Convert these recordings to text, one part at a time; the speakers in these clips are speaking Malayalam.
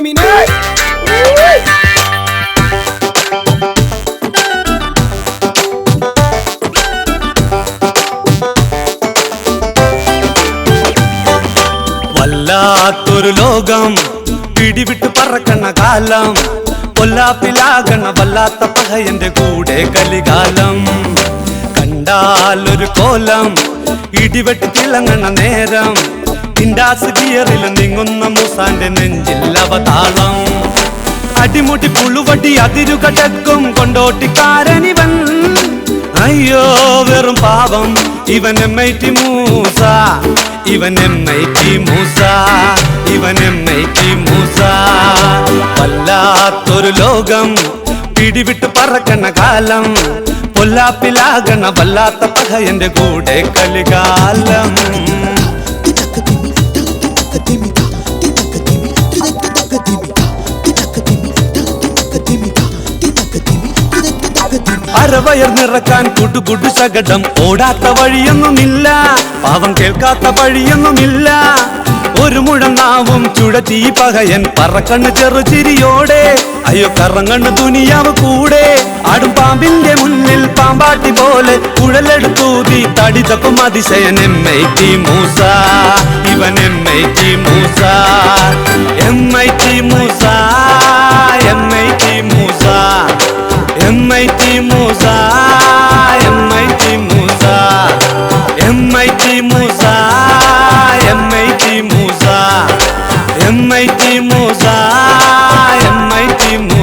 മീനെ മീനെ വല്ലാത്തൊരു ലോകം. പിടിവിട്ട് പറക്കണ കാലം. കൊല്ലാപ്പിലാകണ വല്ലാത്ത പഹയന്റെ കൂടെ കലികാലം. കണ്ടാലൊരു കോലം. ഇടിവെട്ടി തിളങ്ങണ നേരം. ഇൻഡാസ് ഗിയറിൽ നീങ്ങുന്ന മൂസാന്റെ നെഞ്ചിൽ അവതാളം. അടിമുടി പുളുവടി അതിരുകടക്കും കൊണ്ടോട്ടിക്കാരനിവൻ. അയ്യോ വെറും പാവം ഇവൻ എം ഐ ടി മൂസ. ഇവൻ എം ഐ ടി മൂസ. ഇവൻ എം ഐ ടി മൂസ. വല്ലാത്തൊരു ലോകം. പിടിവിട്ട് പറക്കണ കാലം. പൊല്ലാപ്പിലാകണ വല്ലാത്ത പഹയന്റെ കൂടെ കലികാലം അരവയർ നിറക്കാൻ കുടുകുടു ശകടം ഓടാത്ത വഴിയൊന്നുമില്ല. പാവം കേൾക്കാത്ത വഴിയൊന്നുമില്ല. ഒരു മുഴങ്ങാവും ചുഴത്തി പകയൻ പറക്കണ്ണ് ചെറുചിരിയോടെ അയ്യോ കറങ്ങണ്ണ് തുനിയാവ് കൂടെ. ആടും പാമ്പിന്റെ മുന്നിൽ പാമ്പാട്ടി പോലെ കുഴലെടുത്തൂതി തടിതപ്പം അതിശയൻ എം ഐ ടി മൂസ ഇവൻ M I T Moosa M I T Moosa M I T Moosa M I T Moosa M I T Moosa M I T Moosa M I T Moosa M I T Moosa M I T Moosa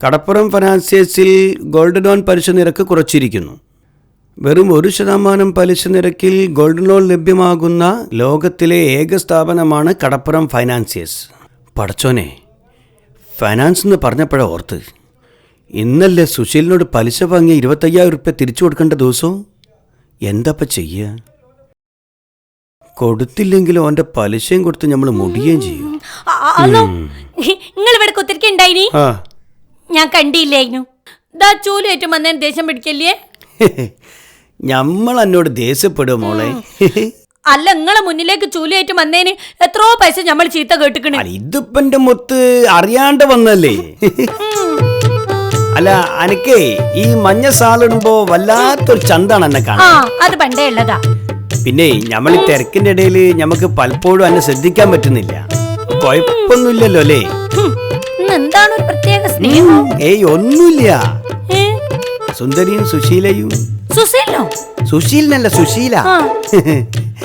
Kadappuram ഫിനാൻസിയേഴ്സിൽ gold loan പലിശ നിരക്ക് കുറച്ചിരിക്കുന്നു. വെറും ഒരു ശതമാനം പലിശ നിരക്കിൽ ഗോൾഡ് ലോൺ ലഭ്യമാകുന്ന ലോകത്തിലെ ഏക സ്ഥാപനമാണ് കടപ്പുറം ഫൈനാൻസിയേഴ്സ്. പടച്ചോനെ ഫൈനാൻസ് എന്ന് പറഞ്ഞപ്പോഴാ ഓർത്ത്. ഇന്നല്ലേ സുശീലിനോട് പലിശ വാങ്ങിയ ഇരുപത്തയ്യായിരം റുപ്യ തിരിച്ചു കൊടുക്കേണ്ട ദിവസവും എന്താപ്പ ചെയ്യുക കൊടുത്തില്ലെങ്കിലും ഓന്റെ പലിശയും കൊടുത്ത് നമ്മൾ മുടിയുകയും ചെയ്യും. നിങ്ങൾ ഇവിടെ കുത്തിരിക്കുണ്ടായിനി? ഞാൻ കണ്ടില്ലായിരുന്നു ദാ ചൂലേറ്റം വന്നേ ദേഷ്യം പിടിക്കല്ലേ? ഞമ്മൾ എന്നോട് ദേഷ്യപ്പെടുക മോളെ? അല്ല നിങ്ങളെ മുന്നിലേക്ക് ചൂലേറ്റം വന്നേന് എത്രയോ പൈസ നമ്മൾ ചീത്ത കേട്ടിക്കണേ. അല്ല ഇതിപ്പോ എന്റെ മുത്ത് അറിയാണ്ട് വന്നല്ലേ അല്ല അനക്കേ ഈ മഞ്ഞ സാലിടുമ്പോ വല്ലാത്തൊരു ചന്താണ് എന്നെ കാണാൻ. അത് പണ്ടേ ഉള്ളതാ. പിന്നെ നമ്മൾ ഈ തിരക്കിന്റെ ഇടയിൽ നമുക്ക് പലപ്പോഴും എന്നെ ശ്രദ്ധിക്കാൻ പറ്റുന്നില്ല. കുഴപ്പമൊന്നുമില്ലല്ലോ അല്ലേ? എന്താണ് ഒരു പ്രത്യേക സ്നേഹം? ഏയ് ഒന്നുമില്ല? സുന്ദരിയും സുശീലയും. സുശീലോ സുശീലനല്ല സുശീല.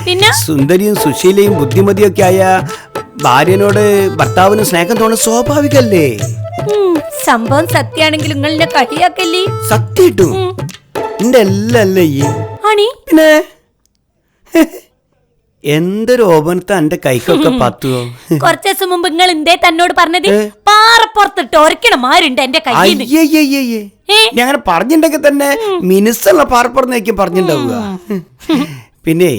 പിന്നെ? സുന്ദരിയും സുശീലയും ബുദ്ധിമതിയൊക്കെ ആയ ഭാര്യനോട് ഭർത്താവിന് സ്നേഹം തോന്നുന്നത് സ്വാഭാവികല്ലേ? സംഭവം സത്യാണെങ്കിലും നിങ്ങളെ കളിയാക്കല്ലേ സത്യട്ടും എന്റെ എല്ലാം അല്ലേ പിന്നെ? എന്തൊരു ഓപനത്തെ എന്റെ കൈക്കൊക്കെ പത്തുവോ കുറച്ചു ദിവസം മുമ്പ് നിങ്ങൾ എന്തേ തന്നോട് പറഞ്ഞത്? പാറപ്പുറത്തിട്ട് ഒരക്കണ മാരുണ്ട് എന്റെ കയ്യിൽ അയ്യയ്യയ്യേ. ഞാൻ അങ്ങനെ പറഞ്ഞിട്ടുണ്ടെങ്കിൽ തന്നെ മിനുസുള്ള പാറപ്പുറത്തേക്കും പറഞ്ഞിട്ടുണ്ടാവുക. പിന്നെ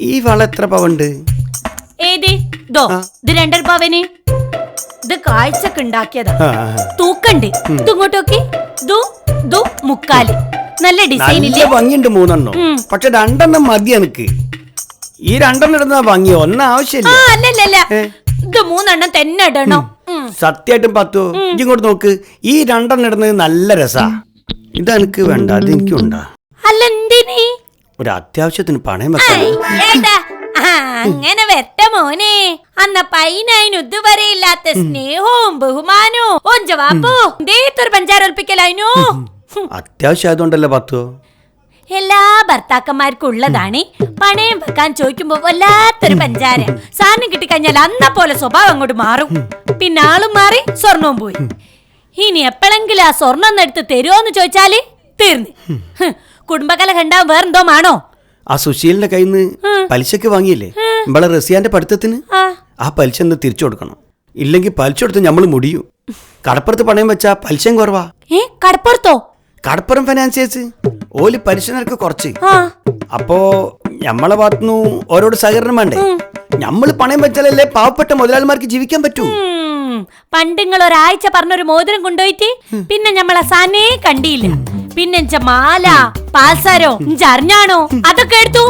ഈ വള എത്ര പവണ്ട് ഏത്? ദോ ഇത് രണ്ടര പവന്. ഇത് കാഴ്ചക്ക് ഉണ്ടാക്കിയതാ. ആ, ആ. തൂക്കണ്ട്. ഇത് ഇങ്ങോട്ടോക്കി ദു ദു മുക്കാൽ. നല്ല ഡിസൈൻ നല്ല ഇല്ലേ ഭംഗിയുണ്ട് മൂന്നെണ്ണം. പക്ഷെ രണ്ടെണ്ണം മതി എനിക്ക് ഈ രണ്ടെണ്ണം ഇടുന്ന ഭംഗി ഒന്നും ആ ആവശ്യമില്ല അല്ലല്ല ഏ? ഇത് മൂന്നെണ്ണം തന്നെ ഇടണം. ഉം. സത്യമായിട്ടും പത്തു. ഇങ്ങോട്ട് നോക്ക്. ഈ രണ്ടെണ്ണം ഇടുന്നത് നല്ല രസാ. ഇതെനിക്ക് വേണ്ട. അത് എനിക്കുണ്ടാ. അല്ല എന്തിനീ? ഒരു അത്യാവശ്യത്തിന് പണയം വെക്കാൻ ഏട്ടാ. ആ, അങ്ങനെ വെട്ട മോനെ. അന്ന പൈനായി ഇതുവരെ ഇല്ലാത്ത സ്നേഹവും ബഹുമാനവും. ഓഞ്ച വാപ്പു. എന്തേത്തൊരു പഞ്ചാര ഒൽപ്പിക്കലായിനു. അത്യാവശ്യം ആയതുകൊണ്ടല്ലേ പത്തു? എല്ലാ ഭർത്താക്കന്മാർക്കും ഉള്ളതാണ് പണയം വെക്കാൻ ചോദിക്കുമ്പോ വല്ലാത്തൊരു പഞ്ചാര. സാധനം കിട്ടിക്കഴിഞ്ഞാൽ അന്ന പോലെ സ്വഭാവം അങ്ങോട്ട് മാറും. പിന്നെ ആളും മാറി സ്വർണവും പോയി. ഇനി എപ്പോഴെങ്കിലും ആ സ്വർണം എടുത്ത് തരുമോന്ന് ചോദിച്ചാൽ തീർന്നു. കുടുംബകല കണ്ടാവും വേറെന്തോ മാണോ? ആ സുശീലിന്റെ കയ്യിൽ നിന്ന് പലിശക്ക് വാങ്ങിയില്ലേ? നമ്മളെ റസിയാന്റെ പഠിത്തത്തിന്? ആ. പലിശ ഒന്ന് തിരിച്ചു കൊടുക്കണം. ഇല്ലെങ്കിൽ പലിശ കൊടുത്ത് നമ്മൾ മുടിയും. കടപ്പുറത്ത് പണയം വെച്ചാ പലിശയും കുറവാ. ഏ കടപ്പുറത്തോ? കടപ്പുറം ഫിനാൻസിയേഴ്സ് ഓൽ പലിശ നിരക്ക് കുറച്ച്. അപ്പോ ഞമ്മളെ ഭാഗത്തുനിന്ന് ഓരോട് സഹകരണം വേണ്ടേ? നമ്മൾ പണയം വെച്ചാലല്ലേ പാവപ്പെട്ട മുതലാളിമാർക്ക് ജീവിക്കാൻ പറ്റൂ? പണ്ട് നിങ്ങൾ ഒരാഴ്ച പറഞ്ഞൊരു മോതിരം കൊണ്ടുപോയിട്ട് പിന്നെ ഞമ്മളെ സാനേ കണ്ടിയില്ല പിന്നെ മാല പാൽസാരോ അറിഞ്ഞാണോ അതൊക്കെ എടുത്തു.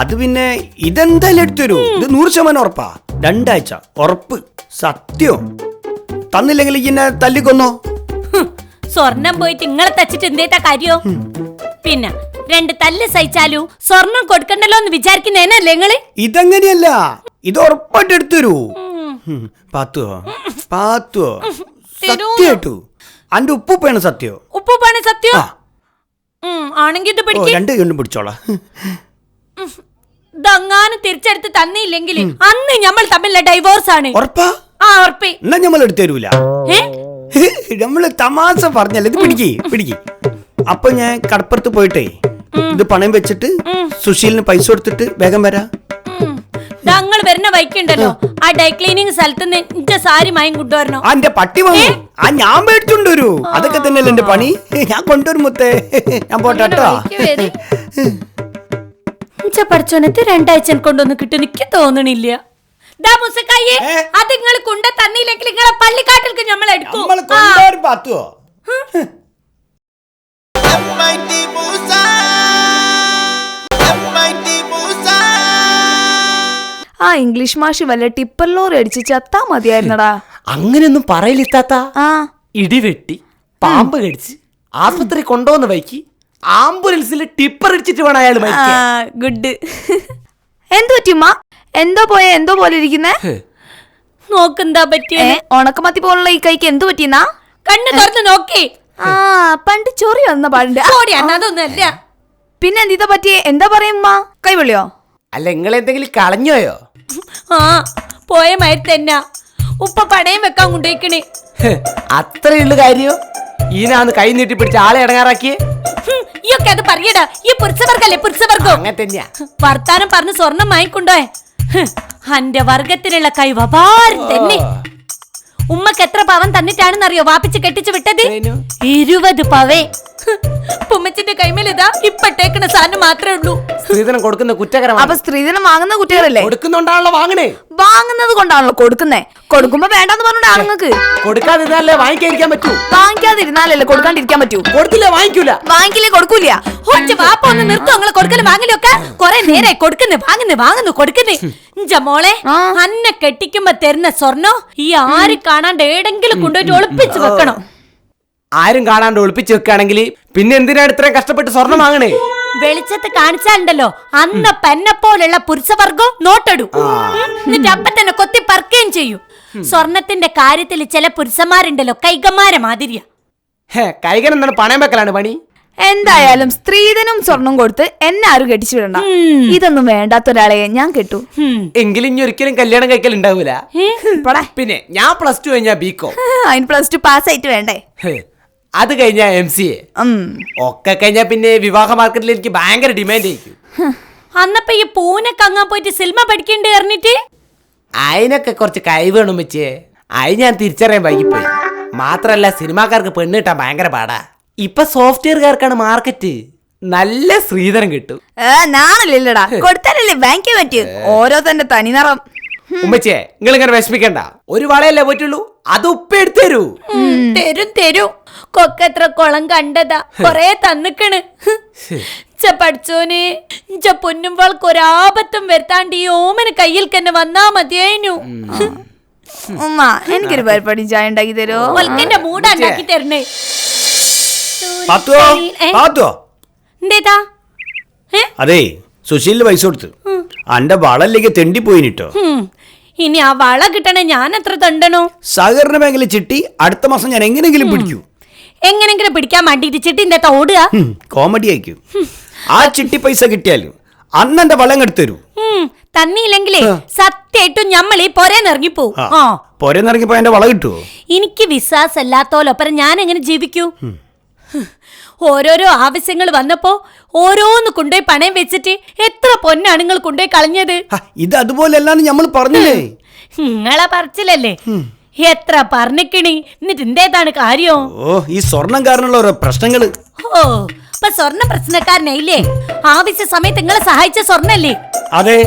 അത് പിന്നെ ഇതെന്തായാലും എടുത്തു ഇത് നൂറ് ശതമാനം ഉറപ്പാ. രണ്ടാഴ്ച. ഉറപ്പ്. സത്യം. തന്നില്ലെങ്കിൽ ഇന്നെ തല്ലിക്കൊന്നോ? സ്വർണം പോയിട്ട് ഇങ്ങളെ തച്ചിട്ട് എന്തേട്ടാ കാര്യോ? പിന്നെ രണ്ട് തല്ല് സഹിച്ചാലു സ്വർണം കൊടുക്കണ്ടല്ലോ എന്ന് വിചാരിക്കുന്നേനല്ലേ നിങ്ങൾ ഇതങ്ങനെയല്ല. ഇത് ഉറപ്പായിട്ട് എടുത്തുരൂ പാത്തോ പാത്തോ തരൂ. സത്യായിട്ടു അന്റെ ഉപ്പുപ്പാണ് സത്യോ? ഉപ്പുപ്പാണ് സത്യോ? ആണെങ്കിൽ ഇത് പിടിക്ക്. രണ്ട് കണ്ടും പിടിച്ചോളാം. ഇതങ്ങാനും തിരിച്ചെടുത്ത് തന്നില്ലെങ്കിൽ അന്ന് നമ്മൾ തമ്മിലുള്ള ഡൈവോഴ്സ് ആണ്. ഉറപ്പാ? ആ ഉറപ്പേ. എന്നാ നമ്മൾ എടുത്തരൂല ഏ? നമ്മൾ തമാശ പറഞ്ഞല്ലേ ഇത് പിടിക്ക് പിടിക്ക് അപ്പൊ ഞാൻ കടപ്പുറത്ത് പോയിട്ടേ ഇത് പണയം വെച്ചിട്ട് സുശീലിന് പൈസ കൊടുത്തിട്ട് വേഗം വരാ ഞങ്ങൾ വരുന്ന വൈക്കുണ്ടല്ലോ ആ ഡൈ ക്ലീനിങ് സ്ഥലത്ത് നിന്റെ സാരി മയം കൊണ്ടുവരണോ എന്റെ പട്ടി വന്നു ആ ഞാൻ മേടിച്ചോണ്ട് വരൂ അതൊക്കെ തന്നെയല്ലേ എന്റെ പണി ഞാൻ കൊണ്ടുവരും മുത്തേ ഞാൻ പോട്ടെ കേട്ടോ ഇഞ്ച പഠിച്ചോനത്ത് രണ്ടാഴ്ച കൊണ്ടൊന്നും കിട്ടും എനിക്ക് തോന്നണില്ല? അത് നിങ്ങൾ കൊണ്ട തന്നില്ലെങ്കിൽ നിങ്ങളെ പള്ളിക്കാട്ടിലേക്ക് നമ്മൾ എടുക്കും. പാത്തുവോ. ആ. ഇംഗ്ലീഷ് മാഷി വല്ല ടിപ്പർ ലോറി അടിച്ച് ചത്താ മതിയായിരുന്നടാ. അങ്ങനെയൊന്നും പറയലിത്താത്ത ആ. ഇടിവെട്ടി പാമ്പ് കടിച്ച് ആശുപത്രി കൊണ്ടുവന്ന വൈക്ക് ആംബുലൻസിൽ ടിപ്പർ അടിച്ചിട്ട് വേണം അയാൾ ഗുഡ്. എന്തു പറ്റിയുമ്മ എന്തോ പോയ? എന്തോ പോലെ ഇരിക്കുന്നേ? നോക്കെന്താ പറ്റിയ? ഉണക്കമത്തി പോലുള്ള ഈ കൈക്ക് എന്തു പറ്റിയെന്നാ? കണ്ണ് തുറന്ന് നോക്കി. ആ പണ്ട് ചൊറി വന്ന പണ്ട്. അതൊന്നുമല്ല പിന്നെ എന്തിതാ പറ്റിയേ? എന്താ പറയുമ്മ കൈവെള്ളിയോ അല്ല നിങ്ങൾ എന്തെങ്കിലും കളഞ്ഞോയോ ആ പോയ മയർ തന്നെ. ഉപ്പ പണയം വെക്കാൻ കൊണ്ടുപോയിക്കണേ. അത്രയുള്ള കാര്യോ. ഈനാന്ന് കൈ നീട്ടി പിടിച്ച ആളെ ഇടങ്ങാറാക്കിയേ. ഈ ഈയൊക്കെ അത് പറയടാ. ഈ പുരുഷവർഗല്ലേ പുരുഷവർഗം? അങ്ങനെ തന്നെയാ. വർത്താനം പറഞ്ഞ് സ്വർണം വാങ്ങിക്കൊണ്ടോയെ. അന്റെ വർഗത്തിനുള്ള കൈവഭാരം തന്നെ. ഉമ്മക്ക് എത്ര പവൻ തന്നിട്ടാണെന്നറിയോ വാപ്പിച്ച് കെട്ടിച്ചു വിട്ടത്? ഇരുപത് പവേ. കൈമേൽ ഇപ്പട്ടേക്കണ സാധനം മാത്രമേ ഉള്ളൂ. സ്ത്രീധനം കൊടുക്കുന്ന കുറ്റകരമാണ്. അപ്പൊ സ്ത്രീധനം വാങ്ങുന്ന കുട്ടികളല്ലേ? കൊടുക്കുന്നുണ്ടാണല്ലോ വാങ്ങണേ. വാങ്ങുന്നത് കൊണ്ടാണല്ലോ കൊടുക്കുന്നേ. കൊടുക്കുമ്പോ വേണ്ടെന്ന് പറഞ്ഞിട്ട് ആണുങ്ങൾക്ക്. കൊടുക്കാതിരുന്നാലേ വാങ്ങിക്കാതിരിക്കാൻ പറ്റൂ? വാങ്ങിക്കാതിരുന്നാലല്ലേ കൊടുക്കാണ്ടിരിക്കാൻ പറ്റൂ? കൊടുത്തില്ല വാങ്ങിക്കൂല. വാങ്ങിക്കില്ലേ കൊടുക്കൂല. ഒറ്റ വാപ്പ ഒന്ന് നിർത്തും നിങ്ങളെ കൊടുക്കൽ വാങ്ങലൊക്കെ. കൊറേ നേരെ കൊടുക്കുന്നു വാങ്ങുന്നു വാങ്ങുന്നു കൊടുക്കുന്നു. ഇഞ്ച മോളെ അന്നെ കെട്ടിക്കുമ്പോ തരുന്ന സ്വർണോ ഈ ആര് കാണാണ്ട് ഏടെങ്കിലും കൊണ്ടുപോയിട്ട് ഒളിപ്പിച്ച് വെക്കണം? ആരും കാണാണ്ട് ഒളിപ്പിച്ച് വെക്കുകയാണെങ്കിൽ പിന്നെ എന്തിനാണ് ഇത്രയും കഷ്ടപ്പെട്ട് സ്വർണം വാങ്ങണേ? വെളിച്ചത്ത് കാണിച്ചാലുണ്ടല്ലോ. അന്ന് പെന്നെ പോലുള്ള പുരുഷവർഗം നോട്ടടു. എന്നിട്ട് അപ്പൊ തന്നെ കൊത്തി പറക്കുകയും ചെയ്യൂ. സ്വർണത്തിന്റെ കാര്യത്തിൽ ചില പുരുഷന്മാരുണ്ടല്ലോ കൈകമാരെ മാതിരിയാ. ഹേ കൈകനം എന്താണ് പണയം വെക്കലാണ് പണി? എന്തായാലും സ്ത്രീധനും സ്വർണം കൊടുത്ത് എന്നെ ആരും കെട്ടിച്ചു വിടണ്ട. ഇതൊന്നും വേണ്ടാത്ത ഒരാളെ ഞാൻ കെട്ടു. എങ്കിലും ഇനി ഒരിക്കലും കല്യാണം കഴിക്കൽ ഉണ്ടാവൂല. പോടാ. പിന്നെ ഞാൻ പ്ലസ് ടു കഴിഞ്ഞാ ബികോം അതിന് പ്ലസ് ടു പാസ് ആയിട്ട് വേണ്ടേ അത് കഴിഞ്ഞ എം സി എ ഒക്കെ കഴിഞ്ഞ പിന്നെ വിവാഹ മാർക്കറ്റിൽ എനിക്ക് ഭയങ്കര ഡിമാൻഡ് ആയിരിക്കും. അന്നപ്പോ ഈ പൂനെ കങ്ങാൻ പോയിട്ട് സിനിമ പഠിക്കണ്ടേ അറിഞ്ഞിട്ട് അതിനൊക്കെ കുറച്ച് കൈ വേണം വെച്ചേ. അത് ഞാൻ തിരിച്ചറിയാൻ വൈകിപ്പോയി. മാത്രല്ല സിനിമാക്കാർക്ക് പെണ്ണ് കിട്ടാൻ ഭയങ്കര പാടാ. ഇപ്പൊ സോഫ്റ്റ്വെയർകാർക്കാണ് മാർക്കറ്റ്. നല്ല ശ്രീധരം കിട്ടും. കൊടുത്താലല്ലേ പറ്റൂ? ഓരോ തന്റെ തനിനിറം ഉമ്മച്ചേ നിങ്ങൾ ഇങ്ങനെ വിഷമിക്കണ്ട. ഒരു വളയല്ലേ പറ്റുള്ളൂ അത് ഉപ്പ എടുത്തു തരൂ. തരും തരും. കൊക്കെത്ര കൊളം കണ്ടതാ. കൊറേ തന്നിക്കണ്. ച പഠിച്ചോനെ ച പൊന്നുമ്പോൾക്ക് ഒരാപത്തും വരുത്താണ്ട് ഈ ഓമന് കയ്യിൽ തന്നെ വന്നാ മതിയായിനു ഉമ്മ എനിക്കൊരു പരിപാടി ചായ ഉണ്ടാക്കി തരുമോ ഒൽക്കന്റെ മൂട ഉണ്ടാക്കി തരണേ. എന്തേതാ? അതെ സുശീലിന് പൈസ കൊടുത്തു. അന്റെ വളല്ലേക്ക് തെണ്ടിപ്പോയിനിട്ടോ. ഹും. ഇനി ആ വള കിട്ടണ ഞാൻ എത്ര തണ്ടണോ? സഹകരണ മേഖല ചിട്ടി അടുത്ത മാസം ഞാൻ എങ്ങനെങ്കിലും പിടിക്കൂ. എങ്ങനെങ്കിലും പിടിക്കാൻ വേണ്ടിട്ട് ചിട്ടി എന്താ ഓടുക? കോമഡി ആയിരിക്കും. ആ ചിട്ടി പൈസ കിട്ടിയാലും അന്ന് എന്റെ വളം എടുത്തു തരൂ. ഹും. തന്നില്ലെങ്കിലേ സത്യായിട്ടും ഞമ്മൾ ഈ പൊരേന്നിറങ്ങിപ്പോ. ആ പൊരന്നിറങ്ങിപ്പോ എന്റെ വള കിട്ടുമോ എനിക്ക് വിശ്വാസമല്ലാത്തോലൊപ്പരം ഞാൻ എങ്ങനെ ജീവിക്കൂ ഓരോരോ ആവശ്യങ്ങൾ വന്നപ്പോ ഓരോന്ന് കൊണ്ടുപോയി പണയം വെച്ചിട്ട് എത്ര പൊന്നാണ് നിങ്ങൾ കൊണ്ടുപോയി കളഞ്ഞത്? ഇത് അതുപോലെയല്ലാന്ന് നമ്മൾ പറഞ്ഞില്ലേ? നിങ്ങളെ പറച്ചില്ലല്ലേ എത്ര പറഞ്ഞിക്കണി? എന്നിട്ട് എന്തേതാണ് കാര്യം? ഓ ഈ സ്വർണം കാരണമുള്ള ഓരോ പ്രശ്നങ്ങൾ. ഓ ഇപ്പൊ സ്വർണ പ്രശ്നക്കാരനായില്ലേ? ആവശ്യ സമയത്ത് നിങ്ങളെ സഹായിച്ച സ്വർണല്ലേ? അതെ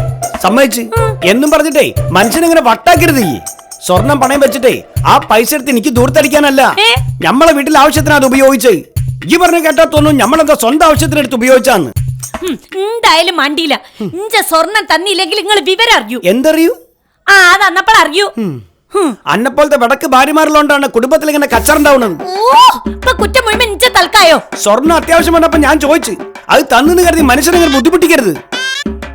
സമ്മതിച്ച്. എന്നും പറഞ്ഞിട്ടേ മനുഷ്യനിങ്ങനെ വട്ടാക്കരുത് സ്വർണം പണയം വെച്ചിട്ടേ ആ പൈസ എടുത്ത് എനിക്ക് ദൂരത്തടിക്കാനല്ല. നമ്മളെ വീട്ടിൽ ആവശ്യത്തിന് അത് ഉപയോഗിച്ച്. ഈ പറഞ്ഞ കേട്ടാ തോന്നുന്നു നമ്മളെന്താ സ്വന്തം ആവശ്യത്തിന് എടുത്ത് ഉപയോഗിച്ചാന്ന്. എന്തായാലും മണ്ടിയില്ല. ഇഞ്ച സ്വർണം തന്നില്ലെങ്കിൽ നിങ്ങൾ വിവരം അറിയൂ. എന്തറിയൂ? ആ അത് അന്നപ്പോൾ അറിയൂ. ഹും. അന്നെപ്പോലത്തെ വടക്ക് ഭാര്യമാരിലോണ്ടാണ്. കുടുംബത്തിൽ ഇങ്ങനെ കച്ചറുണ്ടാവുന്നത് കുറ്റം മുഴുവൻ ഇഞ്ച തൽക്കായോ? സ്വർണം അത്യാവശ്യം വന്നപ്പോ ഞാൻ ചോദിച്ചു. അത് തന്നെന്ന് കരുതി മനുഷ്യനെ ബുദ്ധിമുട്ടിക്കരുത്.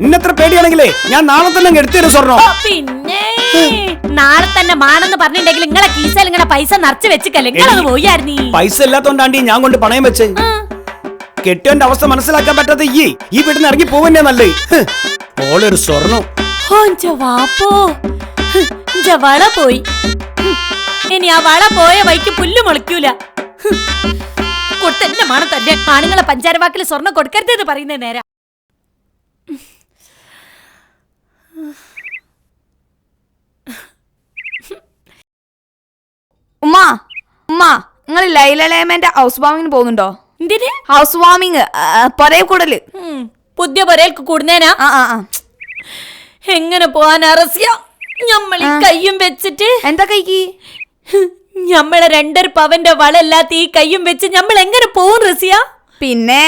ഇന്നത്ര പേടിയാണെങ്കിലേ ഞാൻ നാളെ തന്നെ അങ്ങ് എടുത്തു തരും സ്വർണം പിന്നെ? നാളെ തന്നെ മാണെന്ന് പറഞ്ഞിട്ടുണ്ടെങ്കിൽ നിങ്ങളെ കീസയിൽ ഇങ്ങനെ പൈസ നിറച്ച് വെച്ചിക്കല്ലേ? നിങ്ങളത് പോയായിരുന്നു? പൈസ ഇല്ലാത്തോണ്ടാണ്ടി ഞാൻ കൊണ്ട് പണയം വെച്ച്. കെട്ടിയോന്റെ അവസ്ഥ മനസ്സിലാക്കാൻ പറ്റാത്ത ഈ ഈ വീട്ടിൽ ഇറങ്ങി പോവന്നെ നല്ലേ. ഓളൊരു സ്വർണം വാപ്പോ. വള പോയി. ഇനി ആ വള പോയ വൈക്ക് പുല്ല് മുളയ്ക്കൂല. കൊട്ടന്റെ കൊടുത്തന്നെ മാണം തന്നെ ആണുങ്ങളെ പഞ്ചാരവാക്കിൽ സ്വർണം കൊടുക്കരുതെന്ന് പറയുന്നേ നേരാ. ഉമ്മ ഉമ്മ നിങ്ങൾ ലൈലലേമന്റെ ഹൗസ് വാമിങ്ങിന് പോകുന്നുണ്ടോ? എന്തിന്? ഹൗസ് വാമിങ് പൊരേ കൂടൽ പുതിയ പൊരേൽക്ക് കൂടുന്നേനാ? ആ ആ ആ. എങ്ങനെ പോവാൻ അറസ്യ? നമ്മൾ കയ്യും വെച്ചിട്ട്? എന്താ കൈക്ക്? ഞമ്മളെ രണ്ടര പവന്റെ വളല്ലാത്ത ഈ കയ്യും വെച്ച് നമ്മൾ എങ്ങനെ പോവും റസിയ? പിന്നെ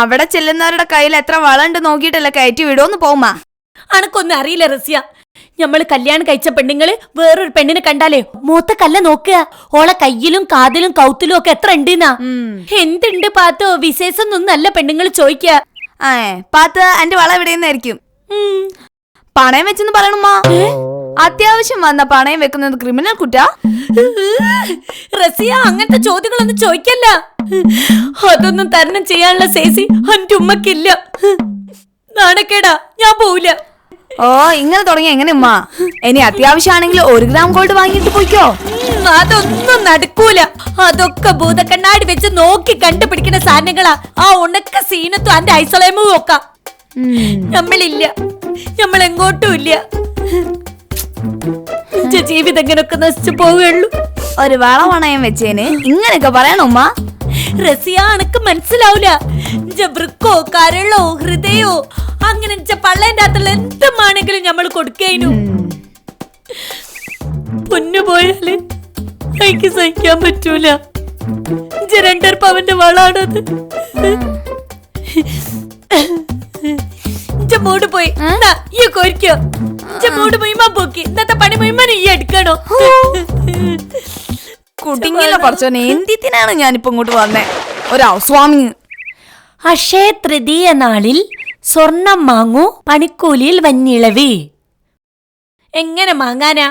അവിടെ ചെല്ലുന്നവരുടെ കയ്യിൽ എത്ര വളണ്ട് നോക്കിയിട്ടല്ല കയറ്റി വിടുമെന്ന് പോകുമ്മ അനക്കൊന്നും അറിയില്ല റസിയ. ഞമ്മൾ കല്യാണം കഴിച്ച പെണ്ണുങ്ങൾ വേറൊരു പെണ്ണിനെ കണ്ടാലേ മൂത്ത കല്ല നോക്കുക. ഓളെ കയ്യിലും കാതിലും കൗത്തിലും ഒക്കെ എത്ര ഉണ്ടെന്നാ. എന്തുണ്ട് പാത്തോ? വിശേഷം നല്ല പെണ്ണുങ്ങൾ ചോദിക്കുക പാത്ത് എന്റെ വള എവിടെയെന്നായിരിക്കും. പണയം വെച്ചെന്ന് പറയണമ്മാ അത്യാവശ്യം വന്ന പണയം വെക്കുന്നത് ക്രിമിനൽ കുറ്റ. റസിയ അങ്ങനത്തെ ചോദ്യങ്ങളൊന്നും ചോദിക്കല്ല. അതൊന്നും തരണം ചെയ്യാനുള്ള സേസി എന്റെ ഉമ്മക്കില്ല. നാണക്കേടാ. ഞാൻ പോവില്ല. ഓ ഇങ്ങനെ തുടങ്ങി എങ്ങനെ ഉമ്മ? ഇനി അത്യാവശ്യമാണെങ്കിൽ ഒരു ഗ്രാം ഗോൾഡ് വാങ്ങിയിട്ട് പോയിക്കോ. അതൊന്നും നടക്കൂല. അതൊക്കെ ഭൂതക്കണ്ണാടി വെച്ച് നോക്കി കണ്ടുപിടിക്കുന്ന സാധനങ്ങളാ. ആ ഉണക്ക സീനത്തും അന്റെ ഐസൊളേമും ഒക്കെ. നമ്മളില്ല. നമ്മൾ എങ്ങോട്ടും ഇല്ല ജീവിതം ഇങ്ങനൊക്കെ നശിച്ചു പോവുകയുള്ളൂ. ഒരു വള പണയം വെച്ചേന്. ഇങ്ങനെയൊക്കെ പറയണോ ഉമ്മ. റസിയ അനക്ക് മനസ്സിലാവൂല. ജബ്രക്കോ കരളോ ഹൃദയോ അങ്ങനെ പള്ളേന്റെ അകത്തുള്ള എന്തുമാണെങ്കിലും നമ്മൾ കൊടുക്കേനു. പൊന്നു പോയാൽ എനിക്ക് സഹിക്കാൻ പറ്റൂല. രണ്ടര പവന്റെ വളാണത്. മൂട് പോയി. ഈ കോരിക്കോ. മൂട് മുഴുവൻ പോക്കി. ഇന്നത്തെ പണി മുഴുവൻ ഈ എടുക്കണോ? കുട്ടിങ്ങില്ല പറച്ചോനെ എന്തിനാണ് ഞാനിപ്പോ ഇങ്ങോട്ട് വന്നേ? ഒരു സ്വാമി അക്ഷയ തൃതീയ നാളിൽ സ്വർണം വാങ്ങൂ പണിക്കൂലിയിൽ വന്നിളവി. എങ്ങനെ മാങ്ങാനാ?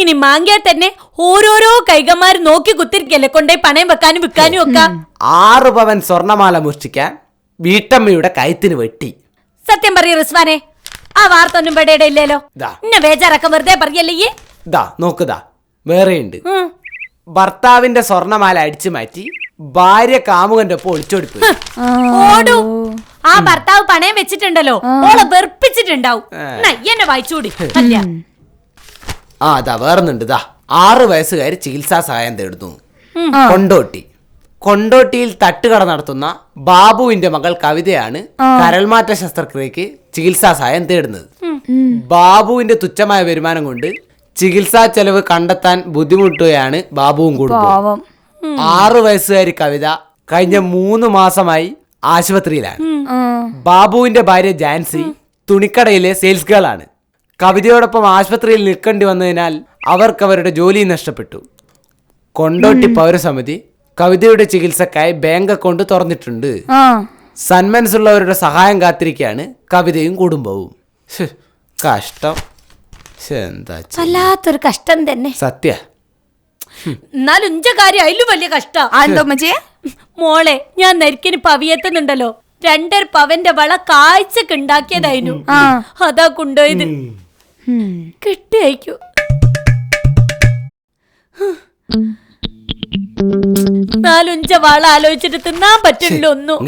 ഇനി മാങ്ങിയാൽ തന്നെ ഓരോരോ കൈകമാര് നോക്കി കുത്തിരിക്കല്ലേ കൊണ്ടേ പണയം വെക്കാനും വിൽക്കാനും ഒക്കെ. ആറ് പവൻ സ്വർണമാല മോഷ്ടിക്കാൻ വീട്ടമ്മയുടെ കയത്തിന് വെട്ടി. സത്യം പറയൂ റിസ്വാനെ. ആ വാർത്ത ഒന്നും പെടേടെ ഇല്ലല്ലോ ദാ. എന്നെ ബേജാറൊക്കെ വെറുതെ പറയല്ലേ നോക്കുതാ വേറെയുണ്ട്. ഉം. ഭർത്താവിന്റെ സ്വർണമാല അടിച്ചു മാറ്റി ഭാര്യ കാമുകന്റെ ഒപ്പം ഒളിച്ചോടിപ്പോയി. ഓടൂ. ആ ഭർത്താവ് പണയം വെച്ചിട്ടുണ്ടല്ലോ. ഓളെ വെറുപ്പിച്ചിട്ടുണ്ടാവും. എന്നാ, വായിച്ചോടി. അല്ല ആ അതാ വേറൊന്നുണ്ട്. ദാ ആറ് വയസ്സുകാരി ചികിത്സാ സഹായം തേടുന്നു. കൊണ്ടോട്ടി. കൊണ്ടോട്ടിയിൽ തട്ടുകട നടത്തുന്ന ബാബുവിന്റെ മകൾ കവിതയാണ് കരൾമാറ്റ ശസ്ത്രക്രിയക്ക് ചികിത്സാ സഹായം തേടുന്നത്. ബാബുവിന്റെ തുച്ഛമായ വരുമാനം കൊണ്ട് ചികിത്സാ ചെലവ് കണ്ടെത്താൻ ബുദ്ധിമുട്ടുകയാണ് ബാബുവും കുടുംബവും. ആറ് വയസ്സുകാരി കവിത കഴിഞ്ഞ മൂന്ന് മാസമായി ആശുപത്രിയിലാണ്. ബാബുവിന്റെ ഭാര്യ ജാൻസി തുണിക്കടയിലെ സെയിൽസ് ഗേൾ ആണ്. കവിതയോടൊപ്പം ആശുപത്രിയിൽ നിൽക്കേണ്ടി വന്നതിനാൽ അവർക്ക് അവരുടെ ജോലി നഷ്ടപ്പെട്ടു. കൊണ്ടോട്ടി പൗരസമിതി കവിതയുടെ ചികിത്സക്കായി ബാങ്ക് അക്കൗണ്ട് തുറന്നിട്ടുണ്ട്. സന്മനസ്സുള്ളവരുടെ സഹായം കാത്തിരിക്കുകയാണ് കവിതയും കുടുംബവും. കഷ്ടം. വല്ലാത്തൊരു കഷ്ടം തന്നെ. സത്യ. എന്നാലും കാര്യം അതിലും വലിയ കഷ്ട. മോളെ ഞാൻ നരിക്കിന് പവിയത്തുന്നുണ്ടല്ലോ. രണ്ടര പവന്റെ വള കാഴ്ചക്ക് ഉണ്ടാക്കിയതായിരുന്നു. ആ. അതാ കൊണ്ടുപോയത്. കിട്ടിയയക്കൂ. നാലുഞ്ച വള ആലോചിച്ചിട്ട് തിന്നാൻ പറ്റില്ല ഒന്നും.